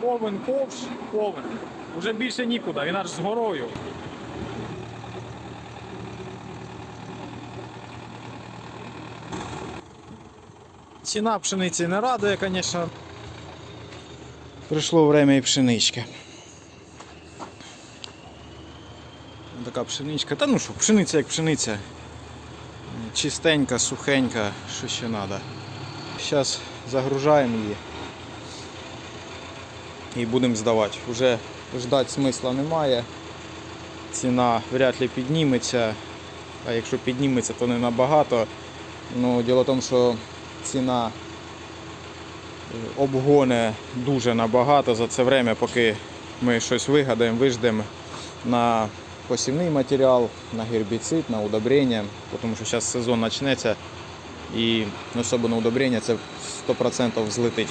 Повен, ковш, повен. Уже більше нікуди, він аж з горою. Ціна пшениці не радує, звісно. Прийшло время і пшенички. Така пшеничка. Та ну що, пшениця як пшениця. Чистенька, сухенька, що ще треба. Зараз загружаємо її і будемо здавати. Уже ждати смисла немає. Ціна вряд ли підніметься. А якщо підніметься, то не набагато. Ну, діло в тому, що ціна е, обгоне дуже набагато за це время, поки ми щось вигадаємо, виждемо на посівний матеріал, на гербіцид, на удобрення, тому що зараз сезон почнеться і особливо удобрення це 100% взлетить.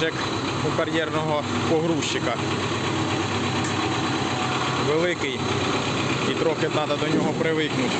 Як у кар'єрного погрузчика. Великий і трохи треба до нього привикнути.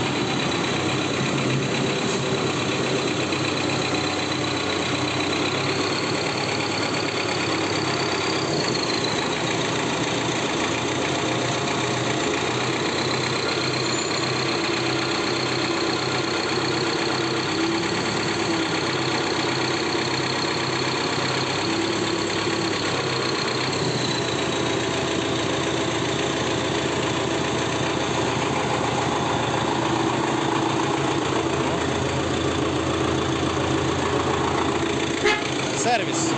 Сервіс.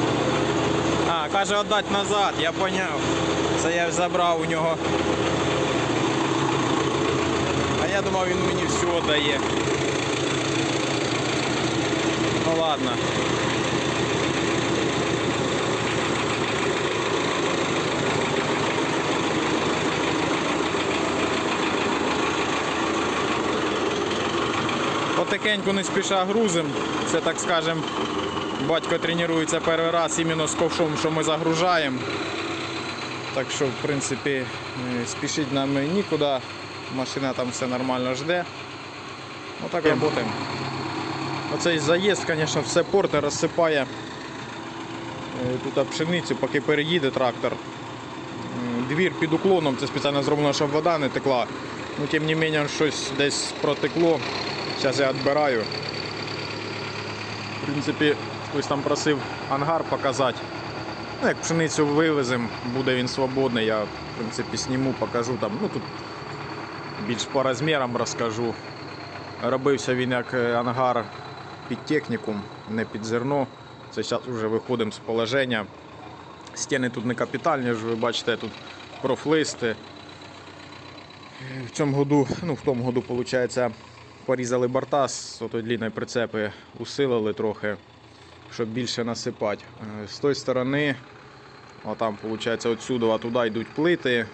А, каже віддати назад, я поняв. Це я забрав у нього. А я думав він мені все дає. Ну ладно. Потихеньку не спіша грузим. Це так скажем, батько тренується перший раз іменно з ковшом, що ми загружаємо. Так що, в принципі, е, спішить нам нікуди. Машина там все нормально жде. Отак працюємо. Оцей заїзд, звісно, все порте розсипає е, тут пшеницю, поки переїде трактор. Двір під уклоном, це спеціально зроблено, щоб вода не текла. Ну, тим не менше, щось десь протекло. Зараз я відбираю. В принципі, хтось там просив ангар показати. Ну, як пшеницю вивеземо, буде він свободний, я в принципі зніму, покажу там. Ну тут більш по розмірам розкажу. Робився він як е, ангар під технікум, не під зерно. Це зараз вже виходимо з положення. Стіни тут не капітальні, ви бачите, тут профлисти. В цьому году, ну в тому году, виходить, порізали борта з отої длинної прицепи, усилили трохи, щоб більше насипати. Е, З тої сторони, а там, виходить, отсюди, а туди йдуть плити,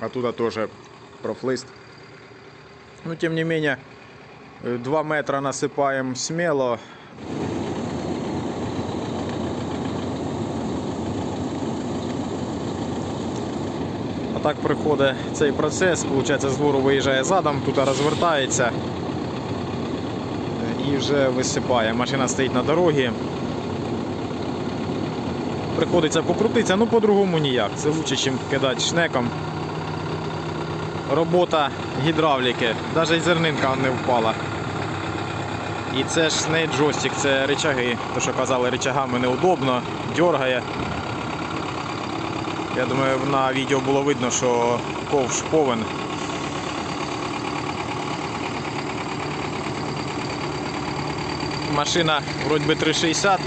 а туди теж профлист. Ну, тим не менше, 2 метри насипаємо сміло. Так приходить цей процес, виходить, з двору виїжджає задом, тут розвертається і вже висипає. Машина стоїть на дорогі. Приходиться покрутитися, ну по-другому ніяк. Це лучше, ніж кидати шнеком. Робота гідравліки, навіть зернинка не впала. І це ж не джойстик, це рычаги. То, що казали, рычагами неудобно, дергає. Я думаю, на відео було видно, що ковш повен. Машина вроді би 360.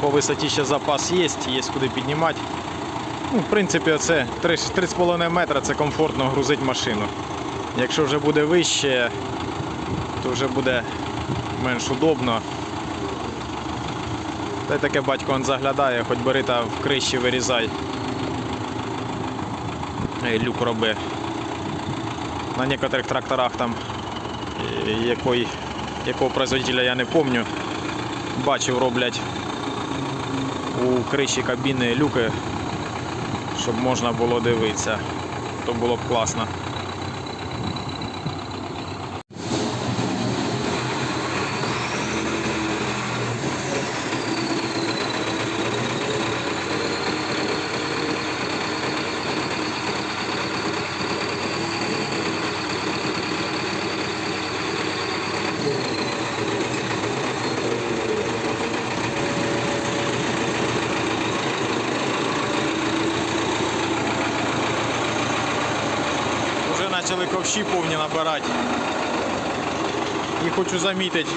По висоті ще запас є, є куди піднімати. Ну, в принципі, це 3,5 метра це комфортно грузити машину. Якщо вже буде вище, то вже буде менш удобно. Та й таке батько он заглядає, хоч бери та в криші вирізай. Ей, Люк роби. На некоторих тракторах там е, якої, якого производителя я не пам'ятаю. Бачив роблять у криші кабіни люки, щоб можна було дивитися. То було б класно. Уже почали ковші повні набирати. І хочу замітити.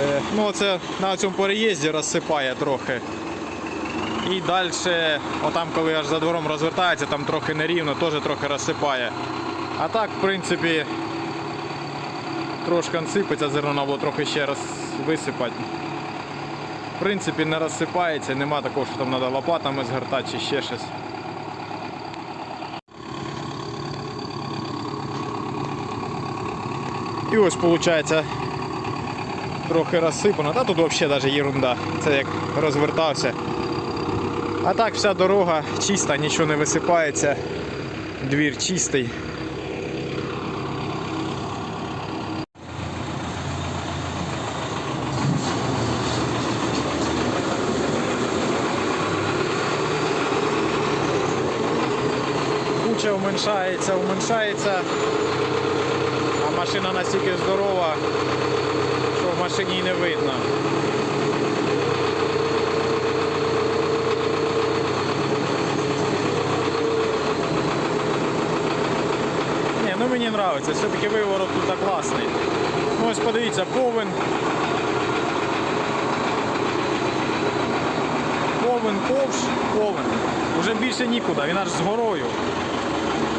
е, Ну, це на цьому переїзді розсипає трохи. І далі, отам, коли аж за двором розвертається, там трохи нерівно, теж трохи розсипає. А так, в принципі, трошки сипеться, зерно треба було трохи ще раз висипати. В принципі, не розсипається, нема такого, що там треба лопатами згортати чи ще щось. І ось виходить трохи розсипано. Та тут взагалі навіть ерунда. Це як розвертався. А так вся дорога чиста, нічого не висипається. Двір чистий. Куча уменьшається, уменьшається. Машина настільки здорова, що в машині не видно. Ні, ну мені подобається, все-таки виворот тут класний. Ну ось подивіться, повен. Повен, ковш, повен. Уже більше нікуди, він аж з горою.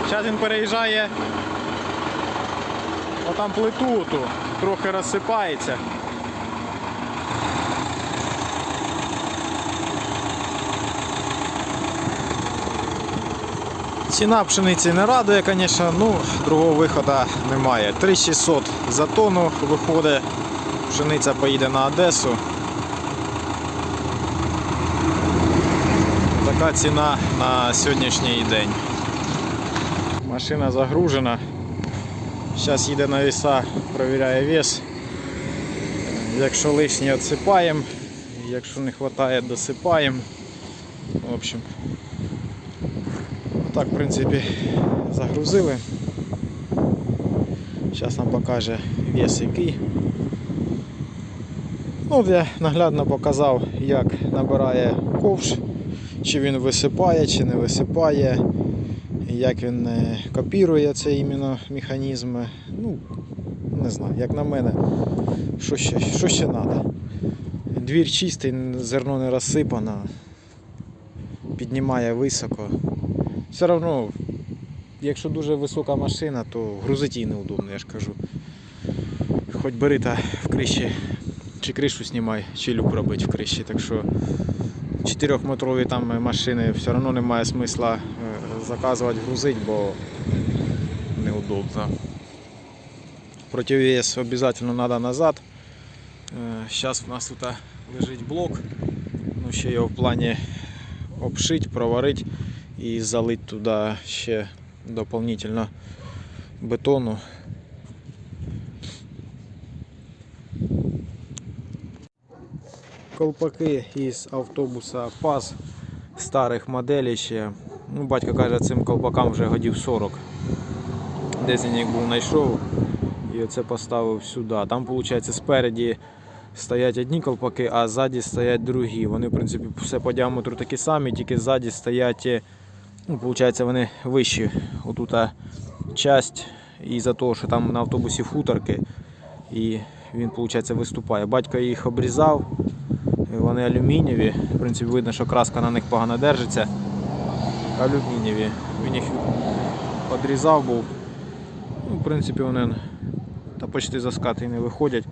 Зараз він переїжджає Отам плиту ту трохи розсипається. Ціна пшениці не радує, звісно, ну другого виходу немає. 3600 за тонну виходить, пшениця поїде на Одесу. Така ціна на сьогоднішній день. Машина загружена. Зараз їде на веса, перевіряє вес. Якщо лишнє відсипаємо, якщо не вистачає, досипаємо. В общем, так, в принципі, загрузили. Зараз нам покаже вес який. Ну, я наглядно показав, як набирає ковш, чи він висипає, чи не висипає як він е, копірує цей іменно механізм. Ну, не знаю, як на мене, що ще, що ще треба. Двір чистий, зерно не розсипано, піднімає високо. Все одно, якщо дуже висока машина, то грузити її неудобно, я ж кажу. Хоч бери та в криші, чи кришу знімай, чи люк робить в криші. Так що 4-метрові там машини все одно немає смисла заказувати грузить, бо неудобно. Противвес обов'язково треба назад. Зараз у нас тут лежить блок. Ну, ще його в плані обшити, проварити і залити туди ще дополнительно бетону. Колпаки із автобуса ПАЗ старих моделей ще. Ну, батько каже, цим колпакам вже годів 40. Десь він їх був знайшов і оце поставив сюди. Там, виходить, спереді стоять одні колпаки, а ззаді стоять другі. Вони, в принципі, все по діаметру такі самі, тільки ззаді стоять, е, ну, виходить, вони вищі. Отута часть, і за того, що там на автобусі футорки, і він, виходить, виступає. Батько їх обрізав, вони алюмінієві. В принципі, видно, що краска на них погано держиться. Алюмінієві. Він їх подрізав був. Ну, в принципі, вони та почти за скати не виходять.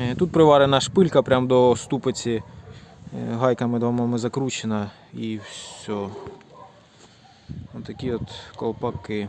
Е, Тут приварена шпилька прямо до ступиці, е, гайками двома закручена і все. Ось такі от колпаки.